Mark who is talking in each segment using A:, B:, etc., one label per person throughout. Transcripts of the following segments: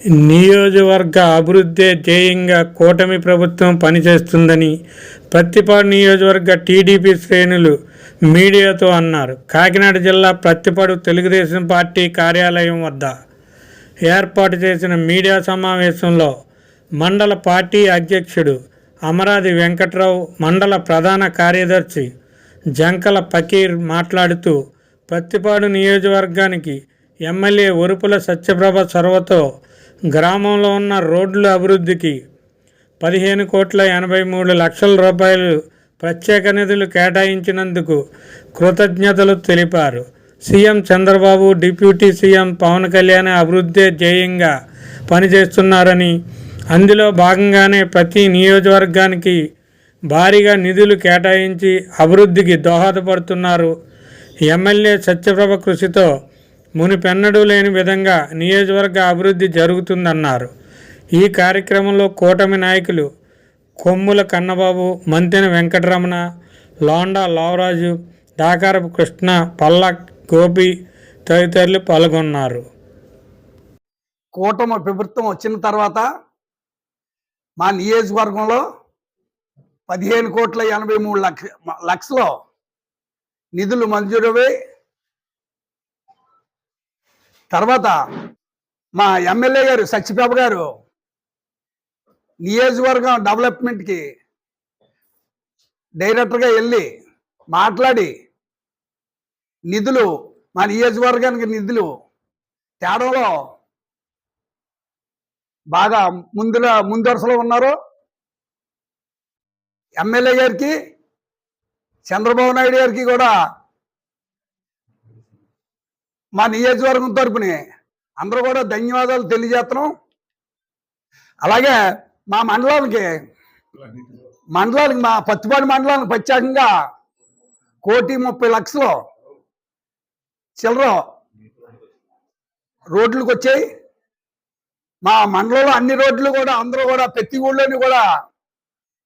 A: నియోజకవర్గ అభివృద్ధే ధ్యేయంగా కూటమి ప్రభుత్వం పనిచేస్తుందని ప్రత్తిపాడు నియోజకవర్గ టీడీపీ శ్రేణులు మీడియాతో అన్నారు. కాకినాడ జిల్లా ప్రత్తిపాడు తెలుగుదేశం పార్టీ కార్యాలయం వద్ద ఏర్పాటు చేసిన మీడియా సమావేశంలో మండల పార్టీ అధ్యక్షుడు అమరాది వెంకట్రావు మండల ప్రధాన కార్యదర్శి జంకల ఫకీర్ మాట్లాడుతూ ప్రత్తిపాడు నియోజకవర్గానికి ఎమ్మెల్యే ఒరుపుల సత్యప్రభ చొరవతో గ్రామంలో ఉన్న రోడ్ల అభివృద్ధికి పదిహేను కోట్ల ఎనభై మూడు లక్షల రూపాయలు ప్రత్యేక నిధులు కేటాయించినందుకు కృతజ్ఞతలు తెలిపారు. CM Chandrababu deputy CM Pawan Kalyan అభివృద్ధి ధ్యేయంగా పనిచేస్తున్నారని అందులో భాగంగానే ప్రతి నియోజకవర్గానికి భారీగా నిధులు కేటాయించి అభివృద్ధికి దోహదపడుతున్నారు. ఎమ్మెల్యే సత్యప్రభ కృషితో మునిపెన్నడూ లేని విధంగా నియోజకవర్గ అభివృద్ధి జరుగుతుందన్నారు. ఈ కార్యక్రమంలో కూటమి నాయకులు కొమ్ముల కన్నబాబు మంతెన వెంకటరమణ లోండా లావరాజు దాకారపు కృష్ణ పల్ల గోపి తదితరులు పాల్గొన్నారు.
B: కూటమి ప్రభుత్వం వచ్చిన తర్వాత మా నియోజకవర్గంలో పదిహేను కోట్ల ఎనభై మూడు లక్ష లక్షలు నిధులు మంజూరవై తర్వాత మా ఎమ్మెల్యే గారు సత్యప్రభ గారు నియోజకవర్గం డెవలప్మెంట్కి డైరెక్టర్గా వెళ్ళి మాట్లాడి నిధులు మా నియోజకవర్గానికి నిధులు తేడంలో బాగా ముందులో ముందరసలో ఉన్నారు. ఎమ్మెల్యే గారికి చంద్రబాబు నాయుడు గారికి కూడా మా నియోజకవర్గం తరపుని అందరూ కూడా ధన్యవాదాలు తెలియజేస్తున్నాం. అలాగే మా మండలానికి మండలానికి మా పత్తిపాడు మండలానికి ప్రత్యేకంగా కోటి ముప్పై లక్షలు చిల్లర రోడ్లకు వచ్చాయి. మా మండలంలో అన్ని రోడ్లు కూడా అందరూ కూడా ప్రతి ఊళ్ళోని కూడా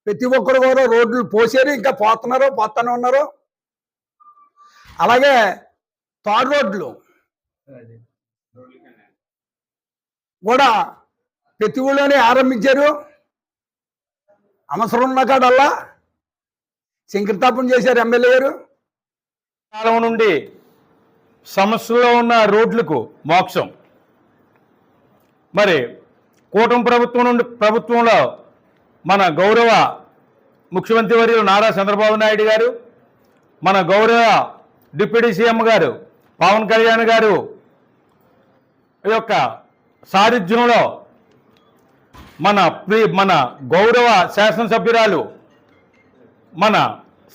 B: ప్రతి ఒక్కరు కూడా రోడ్లు పోసారు ఇంకా పోతున్నారు పోతానే ఉన్నారు. అలాగే తాడు రోడ్లు కూడా ప్రతి ఊళ్ళోనే ఆరంభించారు. అవసరం ఉన్న కాడల్లా శంకరతాపం చేశారు ఎమ్మెల్యే గారు.
C: కాలం నుండి సమస్యలో ఉన్న రోడ్లకు మోక్షం. మరి కూటమి ప్రభుత్వం నుండి ప్రభుత్వంలో మన గౌరవ ముఖ్యమంత్రి వర్యులు నారా చంద్రబాబు నాయుడు గారు మన గౌరవ డిప్యూటీ సీఎం గారు పవన్ కళ్యాణ్ గారు యొక్క సారథ్యంలో మన ప్రి మన గౌరవ శాసనసభ్యురాలు మన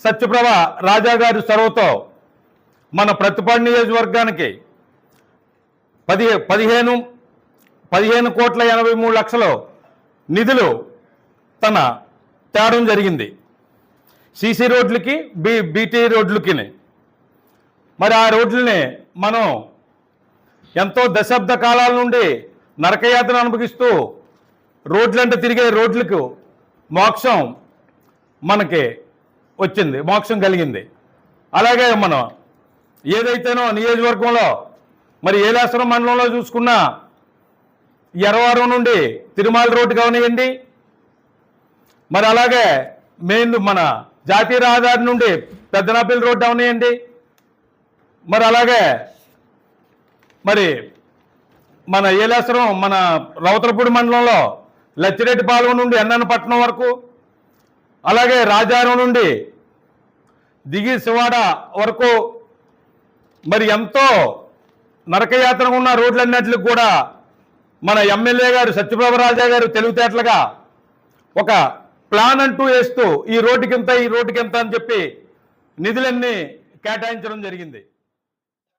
C: సత్యప్రభ రాజా గారి చొరవతో మన ప్రతిపాడు నియోజకవర్గానికి పది పదిహేను పదిహేను కోట్ల ఎనభై మూడు లక్షలు నిధులు తన తేడం జరిగింది. సీసీ రోడ్లకి బీ బీటీ రోడ్లకి మరి ఆ రోడ్లని మనం ఎంతో దశాబ్ద కాలాల నుండి నరకయాత్ర అనుభవిస్తూ రోడ్లంటే తిరిగే రోడ్లకు మోక్షం మనకి వచ్చింది మోక్షం కలిగింది. అలాగే మనం ఏదైతేనో నియోజకవర్గంలో మరి ఏలాసురం మండలంలో చూసుకున్నా ఎరవారం నుండి తిరుమల రోడ్డు కావనివ్వండి మరి అలాగే మెయిన్ మన జాతీయ రహదారి నుండి పెద్దనాపల్లి రోడ్డు అవనియండి మరి అలాగే మరి మన ఏలేశ్వరం మన రౌతలపూడి మండలంలో లచ్చిరెడ్డిపాలెం నుండి ఎన్నపట్నం వరకు అలాగే రాజారం నుండి దిగి శివాడ వరకు మరి ఎంతో నరకయాత్ర ఉన్న రోడ్లన్నింటికి కూడా మన ఎమ్మెల్యే గారు సత్యప్రభ రాజా గారు తెలివితేటలుగా ఒక ప్లాన్ అంటూ వేస్తూ ఈ రోడ్డుకింత ఈ రోడ్డుకింత అని చెప్పి నిధులన్నీ కేటాయించడం జరిగింది.